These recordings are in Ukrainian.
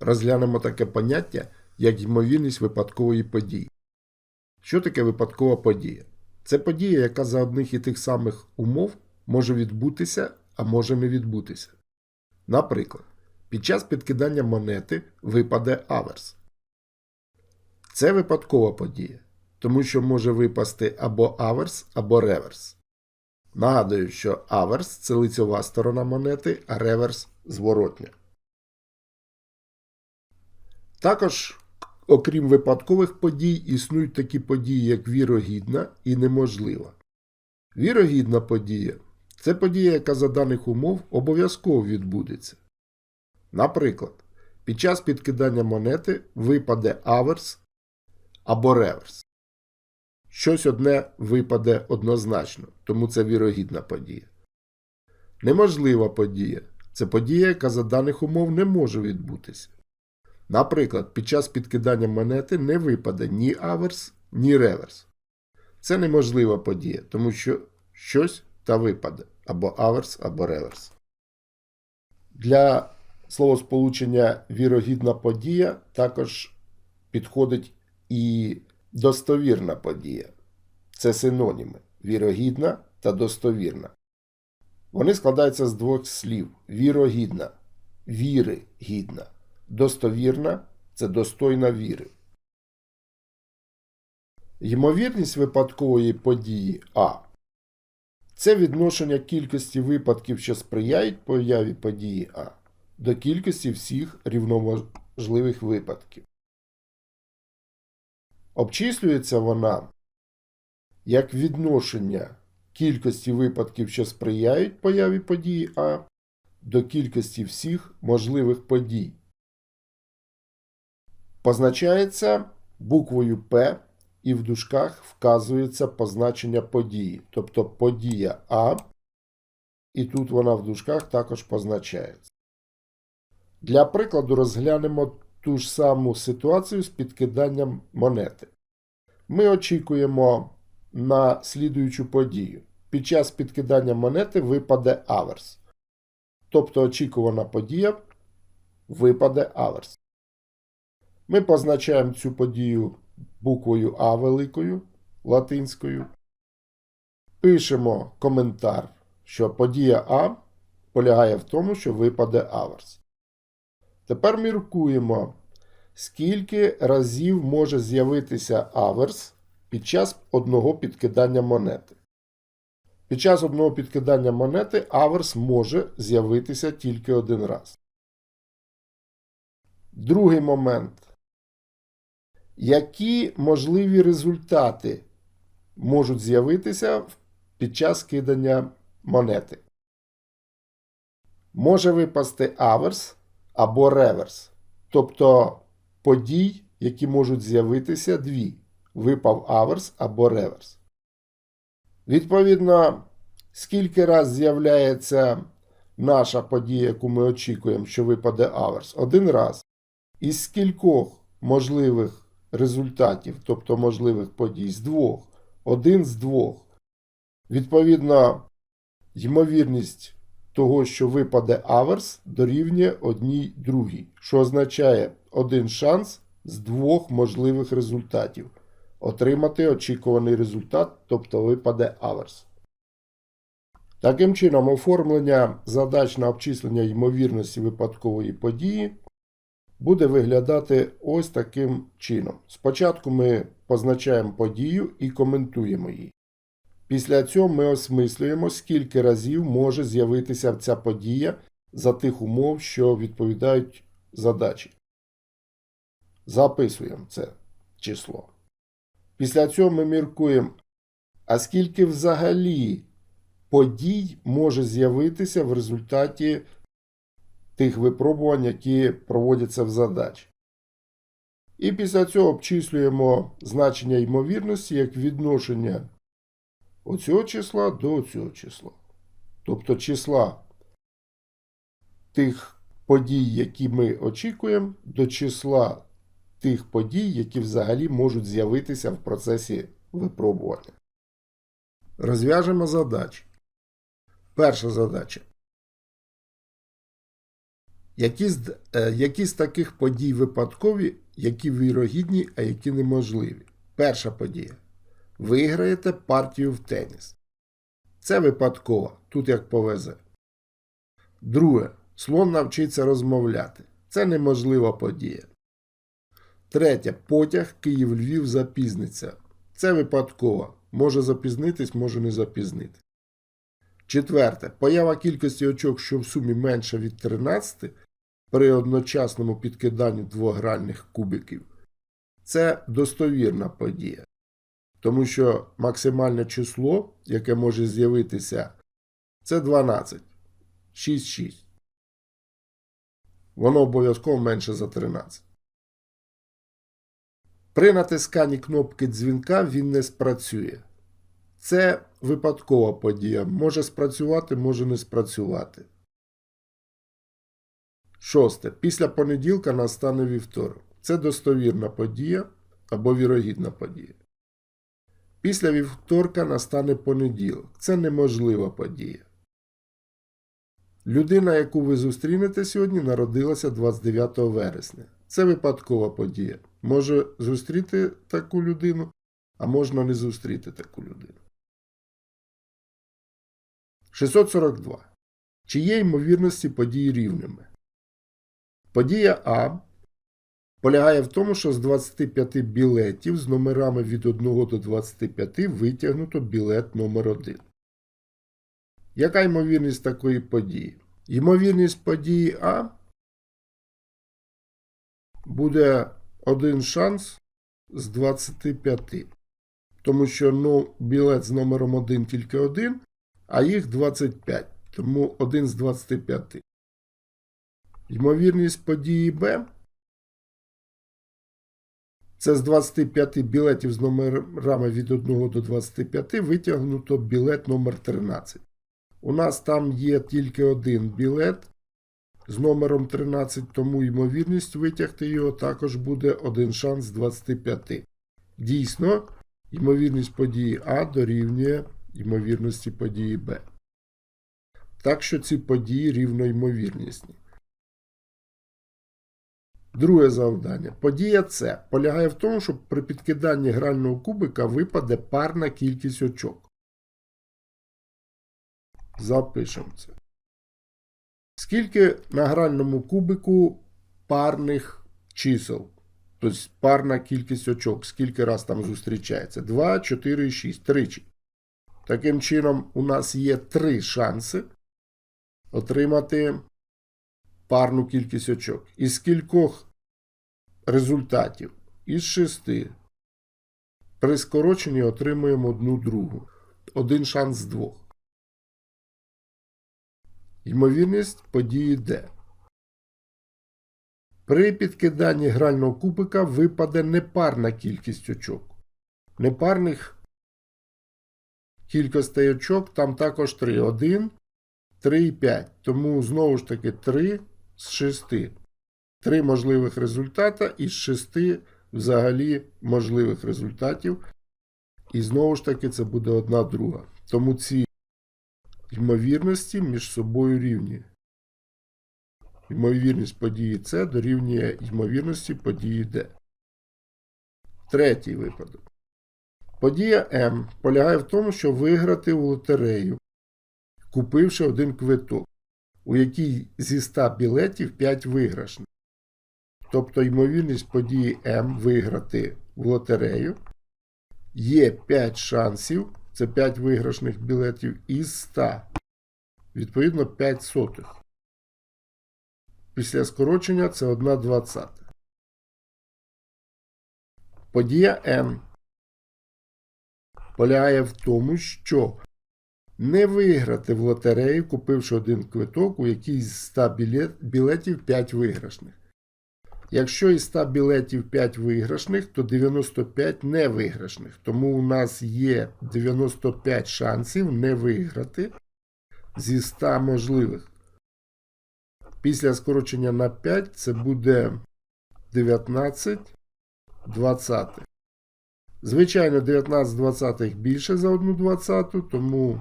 розглянемо таке поняття, як ймовірність випадкової події. Що таке випадкова подія? Це подія, яка за одних і тих самих умов може відбутися, а може не відбутися. Наприклад, під час підкидання монети випаде аверс. Це випадкова подія, тому що може випасти або аверс, або реверс. Нагадую, що аверс це лицьова сторона монети, а реверс зворотня. Також, окрім випадкових подій, існують такі події, як вірогідна і неможлива. Вірогідна подія це подія, яка за даних умов обов'язково відбудеться. Наприклад, під час підкидання монети випаде аверс або реверс. Щось одне випаде однозначно, тому це вірогідна подія. Неможлива подія це подія, яка за даних умов не може відбутися. Наприклад, під час підкидання монети не випаде ні аверс, ні реверс. Це неможлива подія, тому що щось та випаде або аверс, або реверс. Для словосполучення вірогідна подія також підходить і достовірна подія. Це синоніми вірогідна та достовірна. Вони складаються з двох слів: вірогідна, віри гідна, достовірна це достойна віри. Ймовірність випадкової події А. Це відношення кількості випадків, що сприяють появі події А, до кількості всіх рівноможливих випадків. Обчислюється вона як відношення кількості випадків, що сприяють появі події А, до кількості всіх можливих подій. Позначається буквою П і в дужках вказується позначення події, тобто подія А, і тут вона в дужках також позначається. Для прикладу розглянемо ту ж саму ситуацію з підкиданням монети. Ми очікуємо на слідуючу подію. Під час підкидання монети випаде аверс. Тобто очікувана подія випаде аверс. Ми позначаємо цю подію буквою А великою латинською. Пишемо коментар, що подія А полягає в тому, що випаде аверс. Тепер міркуємо, скільки разів може з'явитися аверс під час одного підкидання монети. Під час одного підкидання монети аверс може з'явитися тільки один раз. Другий момент. Які можливі результати можуть з'явитися під час кидання монети? Може випасти аверс або реверс, тобто подій, які можуть з'явитися дві. Випав аверс або реверс. Відповідно, скільки раз з'являється наша подія, яку ми очікуємо, що випаде аверс? Один раз. Із скількох можливих результатів, тобто можливих подій, з двох. Один з двох. Відповідно, ймовірність того, що випаде аверс, дорівнює одній другій, що означає один шанс з двох можливих результатів. Отримати очікуваний результат, тобто випаде аверс. Таким чином, оформлення задач на обчислення ймовірності випадкової події буде виглядати ось таким чином. Спочатку ми позначаємо подію і коментуємо її. Після цього ми осмислюємо, скільки разів може з'явитися ця подія за тих умов, що відповідають задачі. Записуємо це число. Після цього ми міркуємо, а скільки взагалі подій може з'явитися в результаті тих випробувань, які проводяться в задачі. І після цього обчислюємо значення ймовірності як відношення оцього числа до цього числа. Тобто числа тих подій, які ми очікуємо, до числа тих подій, які взагалі можуть з'явитися в процесі випробування. Розв'яжемо задачі. Перша задача. Які з, е, які з таких подій випадкові, які вірогідні, а які неможливі? Перша подія. Виграєте партію в теніс. Це випадково, тут як повезе. Друге. Слон навчиться розмовляти. Це неможлива подія. Третє. Потяг Київ-Львів запізниться. Це випадково. Може запізнитись, може не запізнитись. Четверте. Поява кількості очок, що в сумі менша від 13 при одночасному підкиданні двогральних кубиків. Це достовірна подія. Тому що максимальне число, яке може з'явитися, це 12. 6-6. Воно обов'язково менше за 13. При натисканні кнопки дзвінка він не спрацює. Це випадкова подія. Може спрацювати, може не спрацювати. Шосте. Після понеділка настане вівторок. Це достовірна подія або вірогідна подія. Після вівторка настане понеділок. Це неможлива подія. Людина, яку ви зустрінете сьогодні, народилася 29 вересня. Це випадкова подія. Може зустріти таку людину, а можна не зустріти таку людину. 642. Чи є ймовірності події рівними? Подія А полягає в тому, що з 25 білетів з номерами від 1 до 25 витягнуто білет номер 1. Яка ймовірність такої події? Ймовірність події А буде один шанс з 25. Тому що ну, білет з номером 1 тільки один, а їх 25. Тому 1 з 25. Ймовірність події Б. Це з 25 білетів з номерами від 1 до 25 витягнуто білет номер 13. У нас там є тільки один білет з номером 13, тому ймовірність витягти його також буде один шанс з 25. Дійсно, ймовірність події А дорівнює ймовірності події Б. Так що ці події рівноімовірнісні. Друге завдання. Подія С полягає в тому, що при підкиданні грального кубика випаде парна кількість очок. Запишемо це. Скільки на гральному кубику парних чисел? Тобто парна кількість очок, скільки раз там зустрічається? 2, 4, 6. Тричі. Таким чином, у нас є три шанси отримати парну кількість очок. Із кількох результатів? Із шести. При скороченні отримуємо одну другу. Один шанс з двох. Ймовірність події Д. При підкиданні грального кубика випаде непарна кількість очок. Непарних кількостей очок там також 3. 1, 3 і 5. Тому знову ж таки 3 з 6. Три можливих результата із 6 взагалі можливих результатів. І знову ж таки це буде одна друга. Тому ці ймовірності між собою рівні. Ймовірність події С дорівнює ймовірності події Д. Третій випадок. Подія М полягає в тому, що виграти у лотерею, купивши один квиток, у якій зі 100 білетів 5 виграшних. Тобто ймовірність події М виграти в лотерею є 5 шансів, це 5 виграшних білетів із 100. Відповідно 5 сотих. Після скорочення це 1 двадцята. Подія Н полягає в тому, що не виграти в лотерею, купивши один квиток, у якій з 100 білетів 5 виграшних. Якщо із 100 білетів 5 виграшних, то 95 невиграшних. Тому у нас є 95 шансів не виграти зі 100 можливих. Після скорочення на 5 це буде 19 20. Звичайно, 19 20 більше за 1 20, тому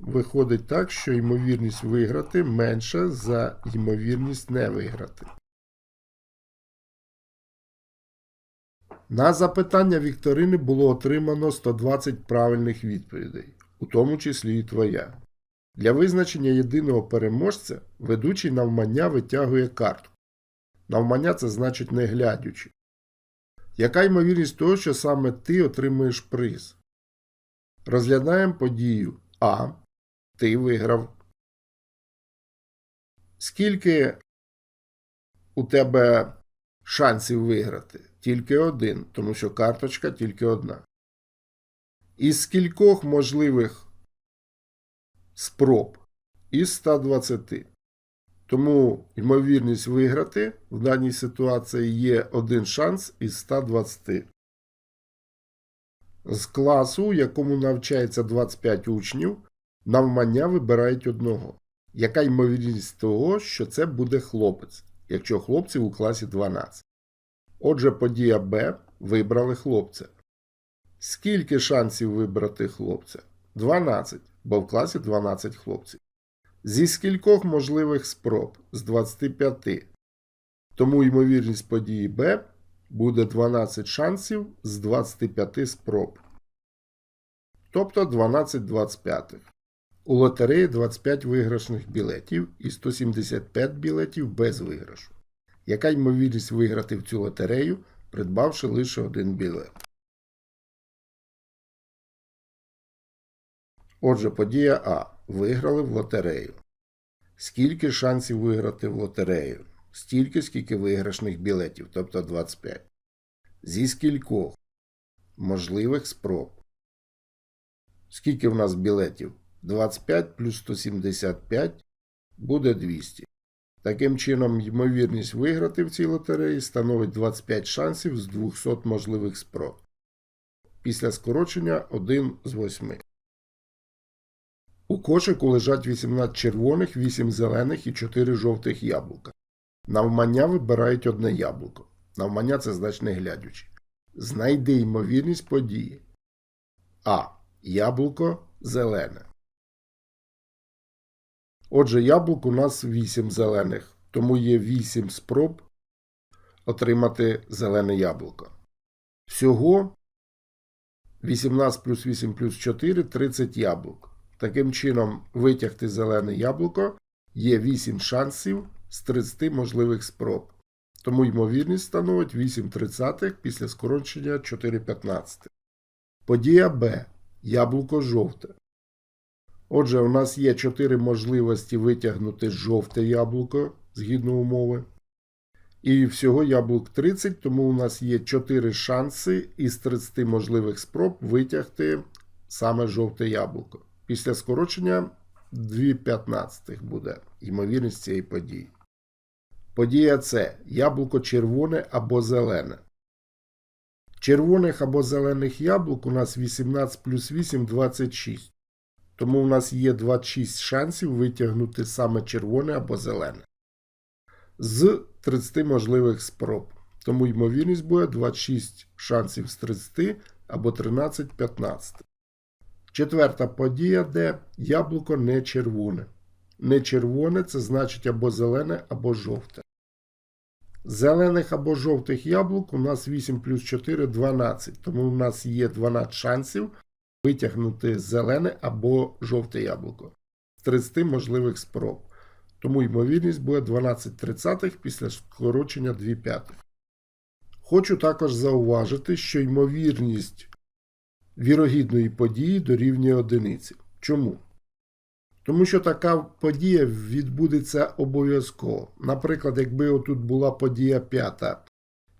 виходить так, що ймовірність виграти менша за ймовірність не виграти. На запитання Вікторини було отримано 120 правильних відповідей, у тому числі і твоя. Для визначення єдиного переможця ведучий навмання витягує картку. Навмання це значить не глядячи. Яка ймовірність того, що саме ти отримуєш приз? Розглядаємо подію А. Ти виграв. Скільки у тебе шансів виграти? Тільки один, тому що карточка тільки одна. Із скількох можливих спроб із 120. Тому ймовірність виграти в даній ситуації є один шанс із 120. З класу, якому навчається 25 учнів, навмання вибирають одного. Яка ймовірність того, що це буде хлопець, якщо хлопців у класі 12? Отже, подія Б вибрали хлопця. Скільки шансів вибрати хлопця? 12, бо в класі 12 хлопців. Зі скількох можливих спроб? З 25. Тому ймовірність події Б буде 12 шансів з 25 спроб. Тобто 12 25. У лотереї 25 виграшних білетів і 175 білетів без виграшу. Яка ймовірність виграти в цю лотерею, придбавши лише один білет? Отже, подія А. Виграли в лотерею. Скільки шансів виграти в лотерею? Стільки, скільки виграшних білетів, тобто 25. Зі скількох можливих спроб. Скільки в нас білетів? 25 плюс 175 буде 200. Таким чином, ймовірність виграти в цій лотереї становить 25 шансів з 200 можливих спроб. Після скорочення 1 з 8. У кошику лежать 18 червоних, 8 зелених і 4 жовтих яблука. Навмання вибирають одне яблуко. Навмання це значить не глядячи. Знайди ймовірність події. А. Яблуко зелене. Отже, яблук у нас 8 зелених, тому є 8 спроб отримати зелене яблуко. Всього 18 плюс 8 плюс 4 30 яблук. Таким чином, витягти зелене яблуко є 8 шансів з 30 можливих спроб. Тому ймовірність становить 8 тридцятих після скорочення 4 15. Подія Б. Яблуко жовте. Отже, у нас є 4 можливості витягнути жовте яблуко згідно умови. І всього яблук 30, тому у нас є 4 шанси із 30 можливих спроб витягти саме жовте яблуко. Після скорочення 2 п'ятнадцятих буде ймовірність цієї події. Подія С. Яблуко червоне або зелене. Червоних або зелених яблук у нас 18 плюс 8 26. Тому у нас є 26 шансів витягнути саме червоне або зелене. З 30 можливих спроб. Тому ймовірність буде 26 шансів з 30 або 13 15. Четверта подія, де яблуко не червоне. Не червоне це значить або зелене, або жовте. Зелених або жовтих яблук у нас 8 плюс 4 12. Тому у нас є 12 шансів витягнути зелене або жовте яблуко з 30 можливих спроб. Тому ймовірність буде 12 тридцятих після скорочення 2 п'ятих. Хочу також зауважити, що ймовірність вірогідної події дорівнює одиниці. Чому? Тому що така подія відбудеться обов'язково. Наприклад, якби отут була подія п'ята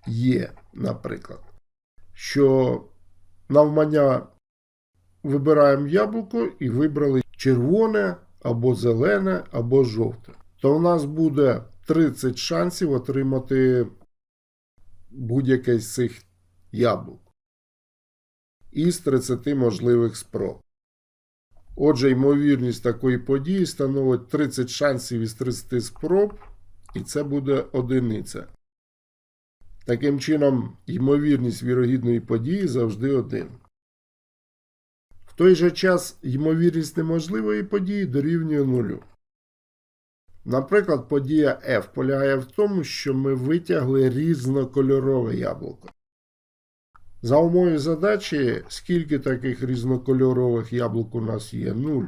є, наприклад, що навмання вибираємо яблуко і вибрали червоне або зелене, або жовте, то в нас буде 30 шансів отримати будь-яке з цих яблук із 30 можливих спроб. Отже, ймовірність такої події становить 30 шансів із 30 спроб, і це буде одиниця. Таким чином, ймовірність вірогідної події завжди 1. Той же час ймовірність неможливої події дорівнює нулю. Наприклад, подія F полягає в тому, що ми витягли різнокольорове яблуко. За умовою задачі, скільки таких різнокольорових яблук у нас є? 0.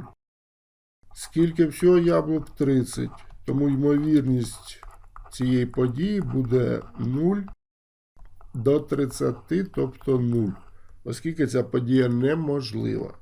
Скільки всього яблук 30. Тому ймовірність цієї події буде 0 до 30, тобто 0, оскільки ця подія неможлива.